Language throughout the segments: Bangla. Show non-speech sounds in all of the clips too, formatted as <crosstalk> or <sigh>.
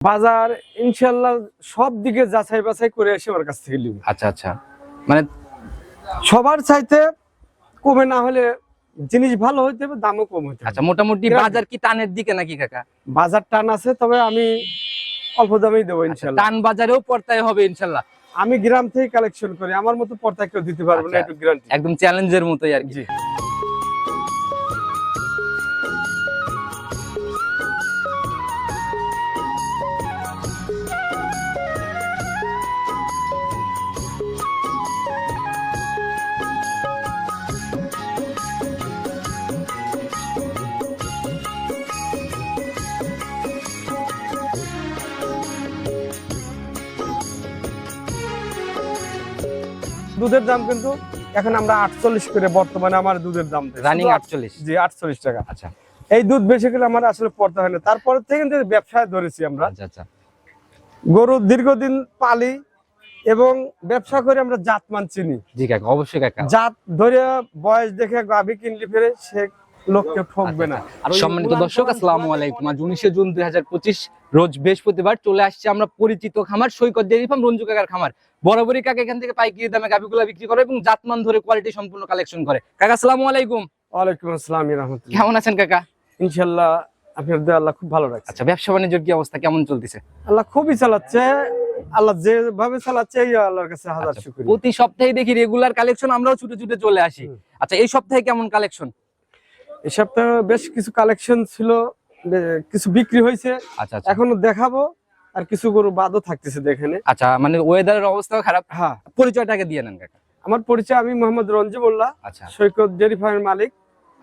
বাজার ইনশাল্লাহ সব দিকে যাচাই বাছাই করে এসে আমার কাছ থেকে নিব। আচ্ছা আচ্ছা। মানে সবার চাইতে কমে না হলে জিনিস ভালো হইতে হবে দামও কম হইতে আচ্ছা মোটামুটি বাজার কি টানের দিকে নাকি কাকা? বাজার টান আছে তবে আমি অল্প দামেই দেবো আচ্ছা, ইনশাল্লাহ টান বাজারেও পর্তায় হবে ইনশাল্লাহ আমি গ্রাম থেকে কালেকশন করি আমার মতো পর্দা কেউ দিতে পারব না আচ্ছা। একটু গ্যারান্টি একদম চ্যালেঞ্জের মতোই আর কি। দুধের দাম কিন্তু এখন আমরা আটচল্লিশ করে বর্তমানে আমার দুধের দাম রানিং আটচল্লিশ। জি আটচল্লিশ টাকা। আচ্ছা। এই দুধ বেশি গেলে আমার আসলে পড়তে হয় না। তারপর থেকে কিন্তু ব্যবসায় ধরেছি আমরা। আচ্ছা আচ্ছা। গরু দীর্ঘদিন পালি এবং ব্যবসা করে আমরা জাত মান চিনি। জি কাকা অবশ্যই কাকা। জাত ধরে বয়স দেখে গাভী কিনলে ফেরে সে লোককে ঠকবে না। আর সম্মানিত দর্শক আসসালামু আলাইকুম। আজ উনিশে জুন দুই রোজ বৃহস্পতিবার চলে আসছে আমরা পরিচিত খামার সৈকত ডেয়ারি ফার্ম রঞ্জু কাকার খামার। বরাবরই কাকা এখান থেকে পাইকারি দামে গাভিগুলা বিক্রি করে এবং জাতমান ধরে কোয়ালিটি সম্পূর্ণ কালেকশন করে। কাকা আসসালামু আলাইকুম। ওয়ালাইকুম আসসালাম রহমতুল্লাহ। কেমন আছেন কাকা? ইনশাল্লাহ আপনার দয়া আল্লাহ খুব ভালো রাখছে। আচ্ছা ব্যবসা বাণিজ্যের কি অবস্থা? কেমন চলতেছে? আল্লাহ খুবই চালাচ্ছে। আল্লাহ যেভাবে চালাচ্ছে এই আল্লাহর কাছে হাজার আচ্ছা, শুকরিয়া। প্রতি সপ্তাহে দেখি রেগুলার কালেকশন আমরাও ছুটে ছুটে চলে আসি। আচ্ছা এই সপ্তাহে কেমন কালেকশন এই সপ্তাহে বেশ কিছু কালেকশন ছিল কিছু বিক্রি হয়েছে। আচ্ছা আচ্ছা। এখনও দেখাবো আর কিছু গরু বাদও থাকতেছে দেখেনে। আচ্ছা মানে ওয়েদারের অবস্থাও খারাপ। হ্যাঁ। পরিচয়টাকে দিয়ে নেন কাকা। আমার পরিচয় আমি মোহাম্মদ রঞ্জিবুল্লাহ আচ্ছা। সৈকত ডেয়ারি ফার্মের মালিক।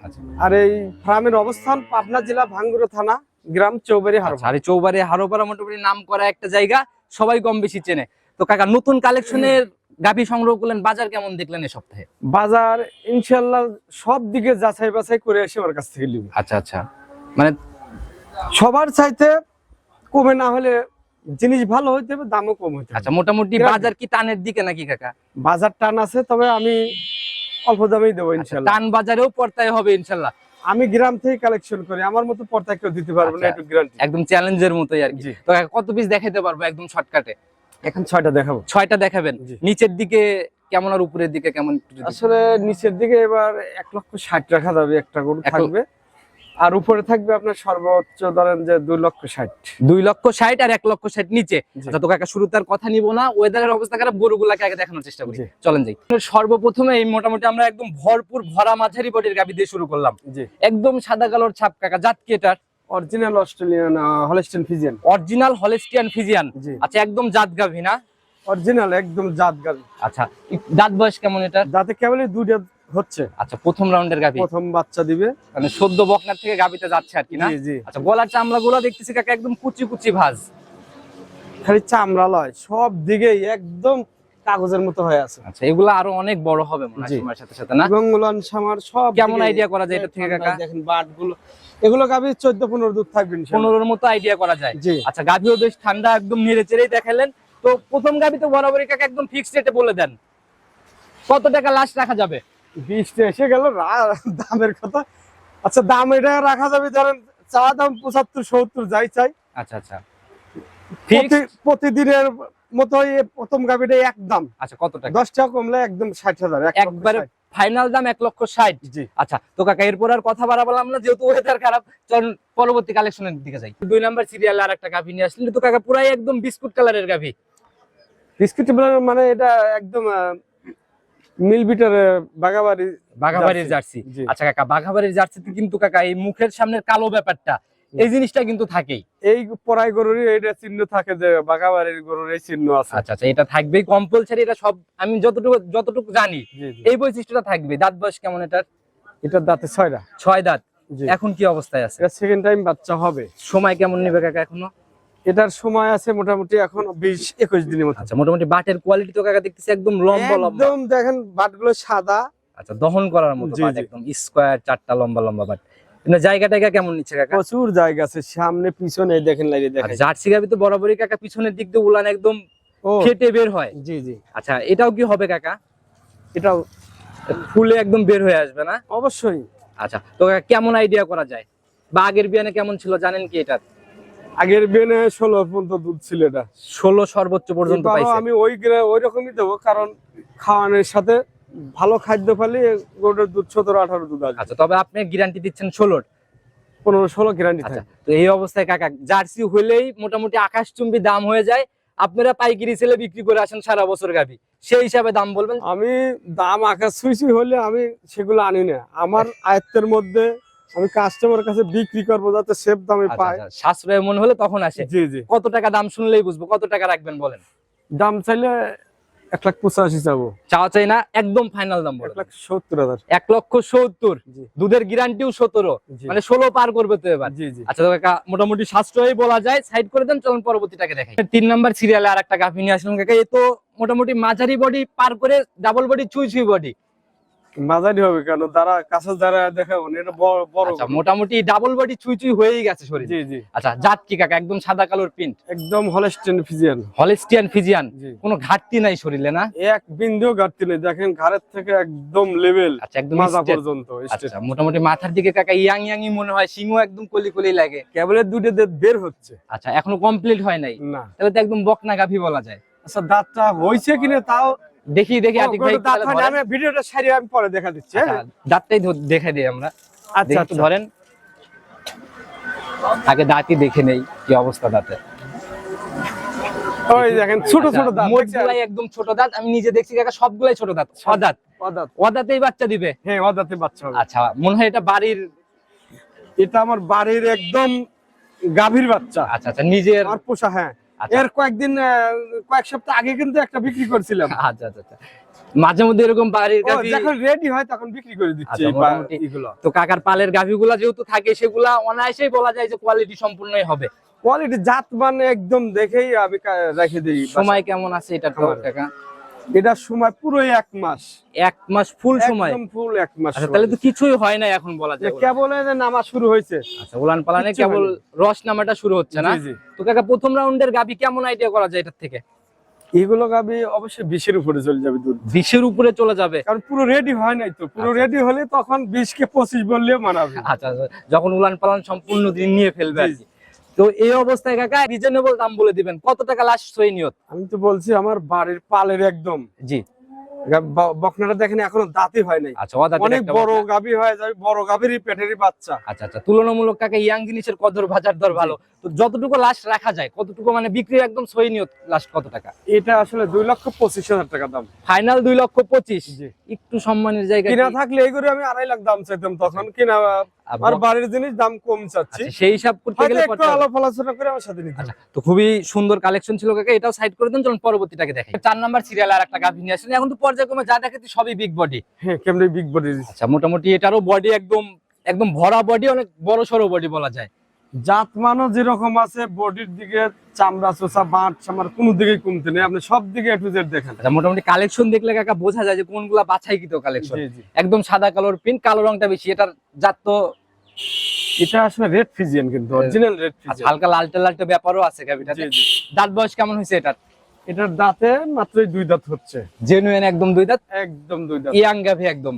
আচ্ছা। আর এই ফার্মের অবস্থান পাবনা জেলা ভাঙ্গুরো থানা গ্রাম চৌবাড়ি আচ্ছা, আর চৌবাড়ি হারোপাড়া মোটামুটি নাম করা একটা জায়গা সবাই কম বেশি চেনে। তো কাকা নতুন কালেকশনের গাভি সংগ্রহ করলেন বাজার কেমন দেখলেন এই সপ্তাহে? বাজার ইনশাল্লাহ সব দিকে যাচাই বাছাই করে এসে আমার কাছ থেকে নিব। আচ্ছা আচ্ছা। মানে সবার চাইতে কমে না হলে জিনিস ভালো হইতে হবে দামও কম হইতে আচ্ছা মোটামুটি বাজার কি টানের দিকে নাকি কাকা? বাজার টান আছে তবে আমি অল্প দামেই দেবো আচ্ছা, ইনশাল্লাহ। টান বাজারেও পর্তায় হবে ইনশাল্লাহ। আমি গ্রাম থেকে কালেকশন করি আমার মতো পর্দা কেউ দিতে পারব না আচ্ছা। একটু গ্যারান্টি একদম চ্যালেঞ্জের মতোই আর কি। তো কত পিস দেখাইতে পারব একদম শর্টকাটে এখন ছয়টা দেখাবো। ছয়টা দেখাবেন। নিচের দিকে কেমন আর উপরের দিকে কেমন আসলে নিচের দিকে এবার এক লক্ষ ষাট রাখা যাবে একটা গরু থাকবে। আর উপরে থাকবে আপনার সর্বোচ্চ ধরেন যে দুই লক্ষ ষাট। দুই লক্ষ ষাট আর এক লক্ষ ষাট নিচে। আচ্ছা তো কাকা শুরু তার কথা নিব না। ওয়েদারের অবস্থা খারাপ গরুগুলাকে আগে দেখানোর চেষ্টা করি। জি। চলেন যাই। সর্বপ্রথমে এই মোটামুটি আমরা একদম ভরপুর ভরা মাঝারি বডির গাবি দিয়ে শুরু করলাম। একদম সাদা কালোর ছাপ কাকা জাত কি এটার। Original Australian Holstein Friesian original Holstein Friesian আচ্ছা একদম জাত গাভি না? অরিজিনাল একদম জাত গাবি আচ্ছা দাঁত বয়স কেমন এটার? যাতে কেবলই দুইটা হচ্ছে। আচ্ছা প্রথম রাউন্ডের গাভি। প্রথম বাচ্চা দিবে। মানে সদ্য বকনার থেকে গাভিতে যাচ্ছে আর কি না? জি জি। আচ্ছা গলার চামড়া গুলো দেখতেছি কাকা একদম কুচি কুচি ভাজ। খালি চামড়া লয় সব দিকেই একদম কাগজের মতো হয়ে আছে। আচ্ছা এগুলা আরও অনেক বড় হবে মনে হয় সময়ের সাথে সাথে না? এবং উলান সামার সব কেমন আইডিয়া করা যায় এটা থেকে কাকা? দেখেন বাটগুলো এগুলো গাবি চোদ্দ পনেরো দুধ থাকবে ইনশাআল্লাহ। পনেরোর মতো আইডিয়া করা যায়। জি। আচ্ছা গাভিও বেশ ঠান্ডা একদম নেড়ে চেড়েই দেখালেন। তো প্রথম গাভি তো বরাবরই কাকা একদম ফিক্সড রেটে বলে দেন? কত টাকা লাস্ট রাখা যাবে? বিশটা এসে গেল দামের কথা। আচ্ছা দাম এটা রাখা যাবে ধরেন চা দাম পঁচাত্তর সত্তর যাই চাই। আচ্ছা আচ্ছা। প্রতিদিনের মতো প্রথম গাবিটা এক দাম। আচ্ছা কত টাকা? দশ টাকা কমলে একদম ষাট হাজার এক একবারে। ফাইনাল দাম এক লক্ষ ষাট। জি। আচ্ছা তো কাকা এরপর আর কথা বাড়াবলাম না যেহেতু ওয়েদার খারাপ চলুন পরবর্তী কালেকশনের দিকে যাই। দুই নাম্বার সিরিয়াল আর একটা গাভি নিয়ে আসলেন। তো কাকা পুরাই একদম বিস্কুট কালারের গাভি। বিস্কুট মানে এটা একদম মিল বিটার বাগাবাড়ি বাঘাবাড়ির জার্সি। আচ্ছা কাকা বাঘাবাড়ির জার্সিতে কিন্তু কাকা এই মুখের সামনের কালো ব্যাপারটা এই জিনিসটা কিন্তু থাকেই। এই পরাই গরুরই এইটা চিহ্ন থাকে যে বাগাবাড়ির গরুর এই চিহ্ন আছে। আচ্ছা আচ্ছা এটা থাকবেই কম্পালসারি এটা সব আমি যতটুকু যতটুকু জানি এই বৈশিষ্ট্যটা থাকবে। দাঁত বয়স কেমন এটার? এটার দাঁতে ছয়টা ছয় দাঁত। এখন কি অবস্থায় আছে? এটা সেকেন্ড টাইম বাচ্চা হবে। সময় কেমন নেবে কাকা এখনও? এটার সময় আছে মোটামুটি এখন বিশ একুশ দিনের মতো। আচ্ছা মোটামুটি বাটের কোয়ালিটি তো কাকা দেখতেছি একদম লম্বা লম্বা। একদম দেখেন বাটগুলো সাদা। আচ্ছা দহন করার মতো একদম স্কোয়ার চারটা লম্বা লম্বা বাট। কিন্তু জায়গা টাইগা কেমন নিচ্ছে কাকা? প্রচুর জায়গা আছে সামনে পিছনে দেখেন লাগে দেখেন। জার্সি গাবি তো বরাবরই কাকা পিছনের দিক দিয়ে উলান একদম ফেটে বের হয়। জি জি। আচ্ছা এটাও কি হবে কাকা? এটাও। ফুলে একদম বের হয়ে আসবে না? অবশ্যই। আচ্ছা তো কেমন আইডিয়া করা যায়? বা আগের বিয়ানে কেমন ছিল জানেন কি এটা? আগের বেনে ষোলো পর্যন্ত দুধ ছিল এটা। ষোলো সর্বোচ্চ পর্যন্ত আমি ওই ওই রকমই দেবো কারণ খাওয়ানোর সাথে ভালো খাদ্য পেলে গরুর দুধ সতেরো আঠারো দুধ আসবে আচ্ছা তবে আপনি গ্যারান্টি দিচ্ছেন ষোলোর? পনেরো ষোলো গ্যারান্টি আচ্ছা থাকে। তো এই অবস্থায় কাকা জার্সি হলেই মোটামুটি আকাশচুম্বী দাম হয়ে যায়। আপনারা পাইকারি সেলে বিক্রি করে আসেন সারা বছর গাবি। সেই হিসাবে দাম বলবেন? আমি দাম আকাশ সুইচি হলে আমি সেগুলো আনি না। আমার আয়ত্তের মধ্যে আমি কাস্টমার কাছে বিক্রি করব যাতে সেফ দামে আচ্ছা, পায়। আচ্ছা, সাশ্রয় মনে হলে তখন আসে। জি জি। কত টাকা দাম শুনলেই বুঝব কত টাকা রাখবেন বলেন? দাম চাইলে এক লাখ পঁচাশি যাব চাওয়া চাই না একদম ফাইনাল দাম এক লাখ সত্তর হাজার। এক লক্ষ সত্তর। দুধের গ্যারান্টিও সতেরো। মানে ষোলো পার করবে তো এবার। আচ্ছা কাকা মোটামুটি সাশ্রয়ই বলা যায় সাইড করে দেন চলুন পরবর্তীটাকে দেখাই। তিন নাম্বার সিরিয়ালে আর একটা গাফি নিয়ে আসলাম কাকা। এ তো মোটামুটি মাঝারি বডি পার করে ডাবল বডি ছুঁই ছুঁই বডি মাঝারি হবে কেন তারা কাছে যারা দেখাবো এটা বড় বড় আচ্ছা মোটামুটি ডাবল বডি চুই চুই হয়েই গেছে শরীর? জি জি। আচ্ছা জাত কি কাকা? একদম সাদা কালোর প্রিন্ট একদম হলেস্টেন ফিজিয়ান হলিস্টিয়ান ফিজিয়ান কোনো ঘাটতি নাই শরীরে না? এক বিন্দু ঘাটতি নেই। দেখেন ঘাড়ের থেকে একদম লেভেল আচ্ছা একদম straight। পর্যন্ত আচ্ছা মোটামুটি মাথার দিকে কাকা ইয়াং ইয়াংই মনে হয় সিংহ একদম কলি কলি লাগে। কেবলের দুটো বের হচ্ছে। আচ্ছা এখনও কমপ্লিট হয় নাই? না। তাহলে তো একদম বকনা গাভি বলা যায়। আচ্ছা দাঁতটা হয়েছে কিনা তাও দেখি দেখি আতিক ভাই দাঁত আমি ভিডিওটা আমি পরে দেখা দিচ্ছি হ্যাঁ? আচ্ছা, দাঁতটাই দিই আমরা। আচ্ছা আচ্ছা। ধরেন। আগে দাঁতই দেখে নেই কি অবস্থা দাঁতে। ওই দেখেন ছোট আচ্ছা, ছোট দাঁত মোটগুলাই একদম ছোট দাঁত। আমি নিজে দেখছি কাকা সবগুলাই ছোট দাঁত। অদাঁত। অদাঁত। অদাঁতেই বাচ্চা দিবে। হ্যাঁ অদাঁতে বাচ্চা হবে। আচ্ছা মনে হয় এটা বাড়ির এটা আমার বাড়ির একদম গাভীর বাচ্চা। আচ্ছা আচ্ছা নিজের আর পোষা হ্যাঁ। এর কয়েকদিন কয়েক সপ্তাহ আগে কিন্তু একটা বিক্রি করছিলাম। <laughs> আচ্ছা আচ্ছা আচ্ছা। মাঝে মধ্যে এরকম বাড়ির গাভী যখন রেডি হয় তখন বিক্রি করে দিচ্ছি আচ্ছা, এগুলো। তো কাকার পালের গাভীগুলা যেহেতু থাকে সেগুলা অনায়াসেই বলা যায় যে কোয়ালিটি সম্পূর্ণই হবে। কোয়ালিটি জাত মানে একদম দেখেই আমি রেখে দিই। সময় কেমন আছে এটা। কাকা? এটা সময় পুরো এক মাস। এক মাস ফুল সময়? একদম ফুল এক মাস আচ্ছা তাহলে তো কিছুই হয় না এখন বলা যায় কেবল নামা শুরু হয়েছে। আচ্ছা উলান পালানে কেবল রস নামাটা শুরু হচ্ছে না। তো কাকা প্রথম রাউন্ডের গাবি কেমন আইডিয়া করা যায় এটার থেকে? এগুলো গাবি অবশ্যই বিশের উপরে চলে যাবে দুধ। বিশের উপরে চলে যাবে? কারণ পুরো রেডি হয় নাই তো। পুরো আচ্ছা। রেডি হলে তখন বিশ কে পঁচিশ বললেও মানাবে। আচ্ছা আচ্ছা, যখন উলান পালান সম্পূর্ণ দিন নিয়ে ফেলবে আর কি। তো এই অবস্থায় কাকা রিজনেবল দাম বলে দিবেন। কত টাকা লাস্ট সই নিয়ত? আমি তো বলছি আমার বাড়ির পালের একদম। জি। বকনাটা দেখেন এখনও দাঁতই হয় নাই। আচ্ছা অনেক বড় বকনা। হয়ে যাবে বড় গাভীরই পেটেরই বাচ্চা। আচ্ছা আচ্ছা তুলনামূলক কাকা ইয়াং জিনিসের কদর বাজার দর ভালো। তো যতটুকু লাস্ট রাখা যায় কতটুকু মানে বিক্রির একদম সই নিয়ত লাস্ট কত টাকা? এটা আসলে দুই লক্ষ পঁচিশ হাজার টাকা দাম। ফাইনাল দুই লক্ষ পঁচিশ। একটু সম্মানের জায়গা কিনা থাকলে এই করে আমি আড়াই লাখ দাম চাইতাম তখন। কিনা আর বাড়ির জিনিস দাম কম চাচ্ছি। আচ্ছা, সেই হিসাব করতে গেলে একটু আলাপ আলোচনা করে আমার সাথে নিতে আচ্ছা, তো খুবই সুন্দর কালেকশন ছিল কাকা এটাও সাইড করে দেন চলুন পরবর্তীটাকে দেখে। চার নাম্বার সিরিয়াল আর একটা গাভি নিয়ে আসেন এখন তো পর্যায়ক্রমে যা দেখাচ্ছি সবই বিগ বডি হ্যাঁ কেমনি বিগ বডি আচ্ছা মোটামুটি এটারও বডি একদম একদম ভরা বডি অনেক বড় সড়ো বডি বলা যায়। জাত মানও যেরকম আছে বডির দিকে চামড়া চোষা বাঁট চামড়া কোনো দিকে কমতে নেই। আপনি সব দিকে একটু জেড দেখেন। আচ্ছা মোটামুটি কালেকশন দেখলে কাকা বোঝা যায় যে কোনগুলা বাছাই কিতো কালেকশন একদম সাদা কালোর প্রিন্ট কালো রংটা বেশি। এটার জাত তো এটা আসলে রেড ফিজিয়ান কিন্তু অরিজিনাল রেড আচ্ছা, ফিজিয়ান হালকা লালটে লালটে ব্যাপারও আছে দাঁত বয়স কেমন হয়েছে এটার? এটার দাঁতে মাত্রই দুই দাঁত হচ্ছে। জেনুইন একদম দুই দাঁত? একদম দুই দাঁত। ইয়াং গাভি একদম।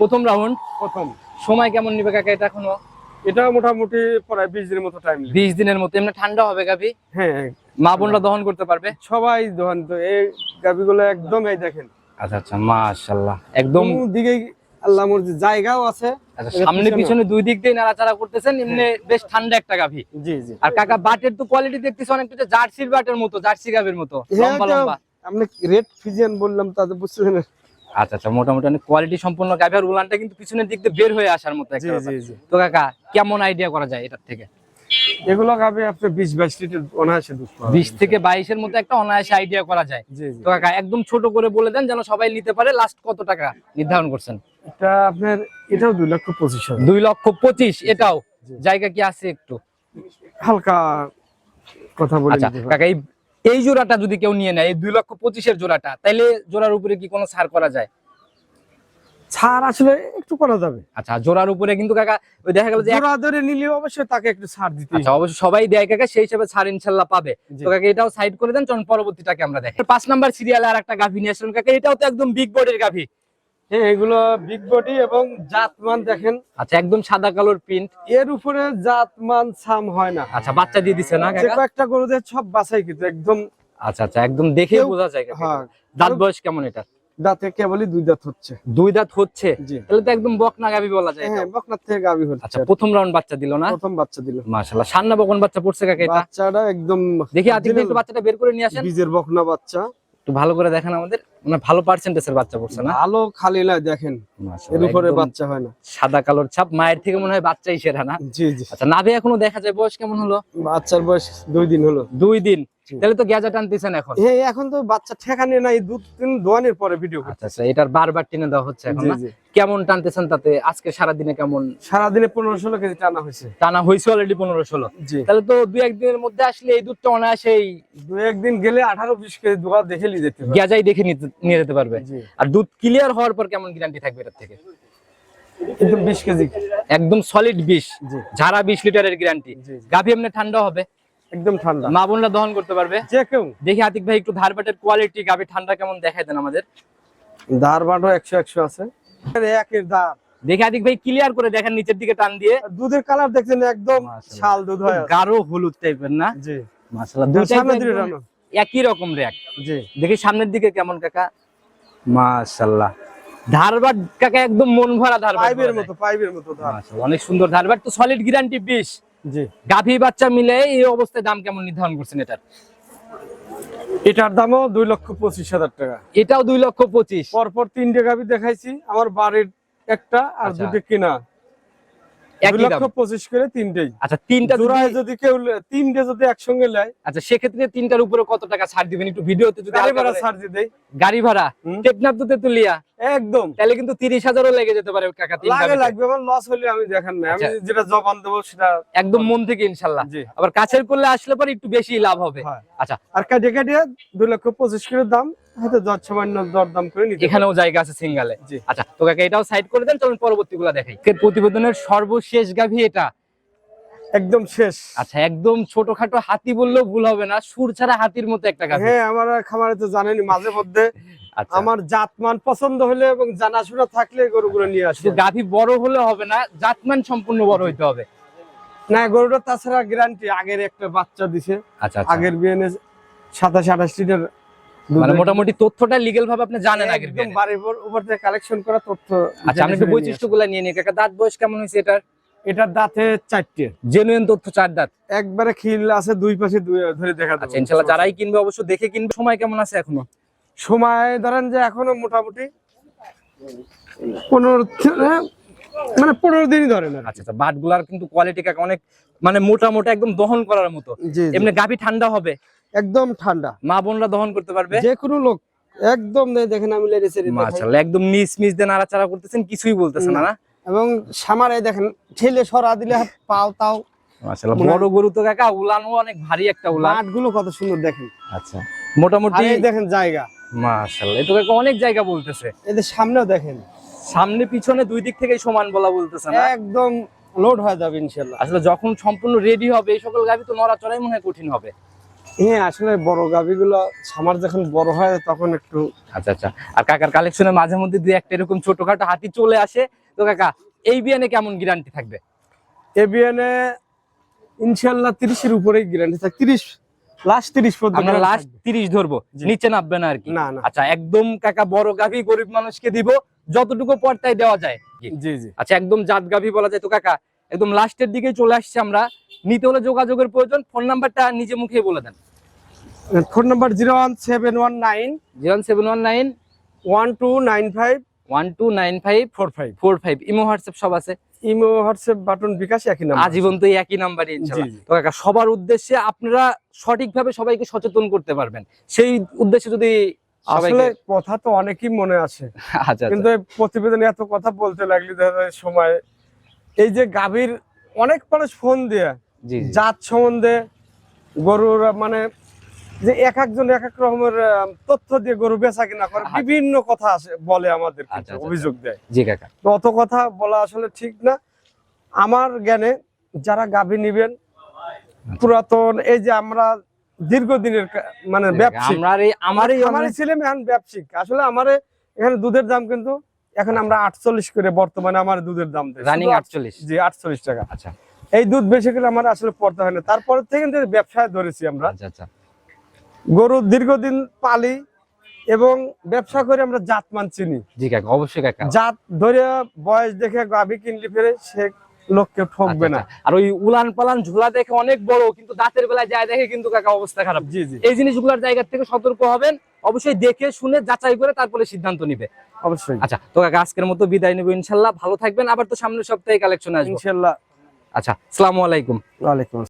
প্রথম রাউন্ড প্রথম। সময় কেমন নিবে কাকা এটা এখনও? এটা মোটামুটি প্রায় বিশ দিনের মতো টাইম বিশ দিনের মতো এমনি ঠান্ডা হবে গাভি? হ্যাঁ মা বোনরা দহন করতে পারবে? সবাই দোকান তো এই গাবিগুলো একদম এই দেখেন। আচ্ছা আচ্ছা মাশাআল্লাহ। একদম দিকে আল্লাহ মর্জি জায়গাও আছে। আচ্ছা, সামনে পিছনে। দুই দিক দিয়ে নাড়াচাড়া করতেছেন এমনি বেশ ঠান্ডা একটা গাভি। জি জি। আর কাকা বাটের তো কোয়ালিটি দেখতেছি অনেকটা জার্সির বাটের মতো জার্সি গাভির মতো হ্যাঁ, লম্বা লম্বা। আপনি রেড ফিজিয়ান বললাম তাতে বুঝছেন আচ্ছা আচ্ছা মোটামুটি অনেক কোয়ালিটি সম্পন্ন গাভি আর উলানটা কিন্তু পিছনের দিক দিয়ে বের হয়ে আসার মতো একটা ব্যাপার। জি জি। তো কাকা কেমন আইডিয়া করা যায় এটার থেকে? এগুলো গাবি আপনি বিশ বাইশ লিটার অনায়াসে দুধ পাবেন। বিশ থেকে বাইশের মতো একটা অনায়াসে আইডিয়া করা যায়। তো কাকা একদম ছোট করে বলে দেন যেন সবাই নিতে পারে। লাস্ট কত টাকা নির্ধারণ করছেন? এটা আপনার এটাও দুই লক্ষ পঁচিশ দুই লক্ষ পঁচিশ এটাও। জায়গা কি আছে একটু? হালকা কথা বলে আচ্ছা কাকা এই এই জোড়াটা যদি কেউ নিয়ে নেয় এই দুই লক্ষ পঁচিশের জোড়াটা তাইলে জোড়ার উপরে কি কোনো ছাড় করা যায়? ছাড় আসলে একটু করা যাবে। আচ্ছা জোড়ার উপরে কিন্তু কাকা ওই দেখা গেল যে জোড়া ধরে নিলে অবশ্যই তাকে একটু ছাড় দিতে আচ্ছা অবশ্যই সবাই দেয় কাকা সেই হিসাবে ছাড় ইনশাল্লাহ পাবে। তো কাকা এটাও সাইড করে দেন চলুন পরবর্তীটাকে আমরা দেখি। পাঁচ নাম্বার সিরিয়ালে আর একটা গাভী নিয়ে আসলেন কাকা এটাও তো একদম বিগ বোর্ডের গাভি। হ্যাঁ এগুলো বিগ বডি এবং জাতমান দেখেন। আচ্ছা একদম সাদা কালোর প্রিন্ট এর উপরে জাতমান ছাম হয় না। আচ্ছা বাচ্চা দিয়ে দিছে না কয়েকটা গরুদের সব বাছাই কিন্তু একদম আচ্ছা আচ্ছা একদম দেখে বোঝা যায় হ্যাঁ। দাঁত বয়স কেমন এটা? দাঁতে কেবলই দুই দাঁত হচ্ছে। দুই দাঁত হচ্ছে? তাহলে তো একদম বকনা গাবি বলা যায় হ্যাঁ এটা। বকনার থেকে গাবি হচ্ছে। আচ্ছা প্রথম রাউন্ড বাচ্চা দিল না? প্রথম বাচ্চা দিল। মাশাআল্লাহ সান্না বকন বাচ্চা পড়ছে কাকা এটা? বাচ্চাটা একদম দেখি আজকে একটু বাচ্চাটা বের করে নিয়ে আসেন। বীজের বকনা বাচ্চা। একটু ভালো করে দেখেন আমাদের। মানে ভালো পার্সেন্টেজের বাচ্চা পড়ছে না? ভালো খালি না দেখেন এর উপরে বাচ্চা হয় না। সাদা কালোর ছাপ মায়ের থেকে মনে হয় বাচ্চাই সেরা না? জি জি। আচ্ছা নাভি এখনও দেখা যায় বয়স কেমন হলো? বাচ্চার বয়স দুই দিন হলো। দুই দিন। তাহলে তো গ্যাজা টানতেছেন এখন। হ্যাঁ এখন তো বাচ্চা ঠেকানে নাই দুধ তিন দোয়ানের পরে ভিডিও আচ্ছা আচ্ছা এটার বারবার টেনে দেওয়া হচ্ছে এখন না? কেমন টানতেছেন তাতে? আজকে কেমন? কেজি টানা হয়েছে। টানা হয়েছে অলরেডি পনেরো ষোলো। জি। তাহলে তো দুই একদিনের মধ্যে আসলে এই দুধটা অনায়াসেই দু একদিন গেলে আঠারো বিশ কেজি দোয়া দেখে নিয়ে যেতে গ্যাজাই দেখে নিতে- নিয়ে যেতে পারবে। আর দুধ ক্লিয়ার হওয়ার পর কেমন গ্যারান্টি থাকবে এটার থেকে? কিন্তু বিশ কেজি। একদম সলিড জি। ঝাড়া বিশ লিটারের গ্যারান্টি। গাভী এমনি ঠান্ডা হবে? একদম ঠান্ডা। মা বোনরা দহন করতে পারবে? যে কেউ। দেখি আতিক ভাই একটু ধারবাটের কোয়ালিটি গাভী ঠান্ডা কেমন দেখাই দেন আমাদের। দার বাটো একশো একশো আছে। একের দেখি আতিক ভাই ক্লিয়ার করে দেখেন নিচের দিকে টান দিয়ে। দুধের কালার দেখছেন একদম শাল দুধ হয়। গাঢ় হলুদ টাইপের না? জি। মাশাআল্লাহ দুধ। একই রকম র্যাক জি। দেখি সামনের দিকে কেমন কাকা? মাশাআল্লাহ। ধারবাট কাকা একদম মন ভরা ধারবাট পাইপের মতো পাইপের মতো ধার। অনেক সুন্দর ধারবাট তো সলিড গ্যারান্টি 20 জি গাভী বাচ্চা মিলে এই অবস্থায় দাম কেমন নির্ধারণ করছেন এটার? এটার দামও দুই লক্ষ পঁচিশ হাজার টাকা। এটাও দুই লক্ষ পঁচিশ। পরপর তিনটে গাভি দেখাইছি আমার বাড়ির একটা আর আচ্ছা। দুটো কিনা দুই একই লক্ষ দাম পঁচিশ করে তিনটেই। আচ্ছা তিনটা যদি- জোড়ায় যদি কেউ তিনটে যদি একসঙ্গে নেয়। আচ্ছা সেক্ষেত্রে তিনটার উপরে কত টাকা ছাড় দিবেন? একটু ভিডিওতে যদি গাড়ি ভাড়া ছাড় দিয়ে দেয় গাড়ি ভাড়া? টেকনাফ তো তেতুলিয়া একদম। তাহলে কিন্তু তিরিশ হাজারও লেগে যেতে পারে কাকা তিন লাগে লাগবে আমার লস হলে আমি দেখেন না আমি আচ্ছা। যেটা জবান দেবো সেটা একদম মন থেকে ইনশাল্লাহ। আবার কাছের করলে আসলে পরে একটু বেশি লাভ হবে। আচ্ছা। আর কাটিয়ে কাটিয়ে দুই লক্ষ পঁচিশ করে দাম। হয়তো দর সামান্য দর করে নিতে এখানেও জায়গা আছে সিঙ্গালে। আচ্ছা তো কাকা এটাও সাইড করে দেন চলুন দেখাই। প্রতিবেদনের সর্বশেষ গাভী এটা? একদম শেষ। আচ্ছা একদম ছোটখাটো হাতি বললেও ভুল হবে না সুর ছাড়া হাতির মতো একটা গাভী। হ্যাঁ আমার খামারে তো জানেনি মাঝে মধ্যে আচ্ছা। আমার জাতমান পছন্দ হলে এবং জানাশোনা থাকলে গরুগুলো নিয়ে আসি। গাভী বড় হলে হবে না জাতমান সম্পূর্ণ বড় হইতে হবে। না গরুটা তাছাড়া গ্যারান্টি আগের একটা বাচ্চা দিছে। আচ্ছা আচ্ছা। আগের বিএনএ সাতাশ আঠাশ লিটার মানে মোটামুটি তথ্যটা লিগেল ভাবে আপনি জানেন আগের একদম। বাড়ির উপর- থেকে কালেকশন করা তথ্য আচ্ছা আপনি একটু বৈশিষ্ট্যগুলা নিয়ে নিয়ে কাকা দাঁত বয়স কেমন হয়েছে এটার? এটার দাঁতে চারটে। জেনুইন তথ্য চার দাঁত। একবারে খিল আছে দুই পাশে ধরে দেখা আচ্ছা ইনশাল্লাহ যারাই কিনবে অবশ্য দেখে কিনবে। সময় কেমন আছে এখনও? সময় ধরেন যে এখনও মোটামুটি পনেরো থে- মানে পনেরো দিনই ধরেন আচ্ছা আচ্ছা বাটগুলার কিন্তু কোয়ালিটি অনেক মানে মোটা মোটা একদম দহন করার মতো। এমনি গাভী ঠান্ডা হবে। একদম ঠান্ডা। মা বোনরা দহন করতে পারবে? যে কোনো লোক। একদম দেখেন আমি লেড়ে মাশাআল্লাহ একদম মিস মিস দিয়ে নাড়াচাড়া করতেছেন কিছুই বলতেছেন না এবং সামারে দেখেন ঠেলে সরা দিলে পাও তাও। মাশাআল্লাহ বড় গরু তো কাকা উলানও অনেক ভারী একটা উলান। কত সুন্দর দেখেন। আচ্ছা মোটামুটি দেখেন জায়গা। মাশাআল্লাহ এটা কাকা অনেক জায়গা বলতেছে। এদের সামনেও দেখেন। সামনে পিছনে দুই দিক থেকেই সমান বলা বলতেছে না? একদম লোড হয়ে যাবে ইনশাল্লাহ আসলে যখন সম্পূর্ণ রেডি হবে এই সকল গাভী তো নড়াচড়াই মনে হয় কঠিন হবে। হ্যাঁ আসলে বড় গাভিগুলো সামার যখন বড় হয় তখন একটু আচ্ছা আচ্ছা। আর কাকার কালেকশনে মাঝে মধ্যে দুই একটা এরকম ছোটখাটো হাতি চলে আসে। তো কাকা এই বিয়ানে কেমন গ্যারান্টি থাকবে? এবিএনে ইনশাল্লাহ তিরিশের উপরেই গ্যারান্টি থাকে তিরিশ লাস্ট তিরিশ পর্যন্ত লাস্ট তিরিশ ধরবো। নিচে নামবে না আর কি। না না। আচ্ছা একদম কাকা বড় গাভী গরিব মানুষকে দিব। যতটুকু পর্দায় দেওয়া যায়। জি জি। আচ্ছা একদম জাত গাভী বলা যায়। তো কাকা একদম লাস্টের দিকে চলে আসছে আমরা। নিতে হলে যোগাযোগের প্রয়োজন। ফোন নাম্বারটা নিজে মুখে বলে দেন। Phone number zero one seven one nine. Zero one seven one nine. One two nine five. One two nine five. Four five. Four five imo WhatsApp সব আছে। ইমো হোয়াটসঅ্যাপ বাটন বিকাশ একই নাম্বার। আজীবন তো একই নাম্বারই ইনশাআল্লাহ। তো কাকা সবার উদ্দেশ্যে আপনারা সঠিকভাবে সবাইকে সচেতন করতে পারবেন। সেই উদ্দেশ্যে যদি আসলে কথা তো অনেকই মনে আছে। আচ্ছা আচ্ছা। কিন্তু প্রতিবেদনে এত কথা বলতে লাগলি সময় এই যে গাভীর অনেক মানুষ ফোন দিয়ে। জাত সম্বন্ধে গরুর মানে যে এক একজন এক এক রকমের তথ্য দিয়ে গরু বেচা কিনা করে আচ্ছা। বিভিন্ন কথা আসে বলে আমাদের আচ্ছা, আচ্ছা, অভিযোগ দেয়। জি কাকা। তো অত কথা বলা আসলে ঠিক না। আমার জ্ঞানে যারা গাভী নিবেন পুরাতন এই যে আমরা দীর্ঘদিনের মানে ব্যবসায়িক আমরা এই আমার এই আমার ছেলে মেয়ে এখন ব্যবসায়িক আসলে আমার এখানে দুধের দাম কিন্তু এখন আমরা আটচল্লিশ করে বর্তমানে আমার দুধের দাম রানিং আটচল্লিশ। জি আটচল্লিশ টাকা। আচ্ছা। এই দুধ বেশি করে আমার আসলে পড়তে হয় না। তারপর থেকে ব্যবসায় ধরেছি আমরা। আচ্ছা আচ্ছা। গরু দীর্ঘদিন পালি এবং ব্যবসা করে আমরা জাত মান চিনি। জি কাকা অবশ্যই কাকা। জাত ধরে বয়স দেখে গাভি কিনলে ফেরে সে লোককে ঠকবে আচ্ছা, না। আচ্ছা। আর ওই উলান পালান ঝোলা দেখে অনেক বড় কিন্তু দাঁতের বেলায় যায় দেখে কিন্তু কাকা অবস্থা খারাপ। জি জি। এই জিনিসগুলোর জায়গা থেকে সতর্ক হবেন অবশ্যই দেখে শুনে যাচাই করে তারপরে সিদ্ধান্ত নিবে। অবশ্যই। আচ্ছা তো কাকা আজকের মতো বিদায় নেব ইনশাল্লাহ। ভালো থাকবেন আবার তো সামনের সপ্তাহে কালেকশন আসবে। ইনশাল্লাহ। আচ্ছা আসসালামু আলাইকুম। ওয়ালাইকুম।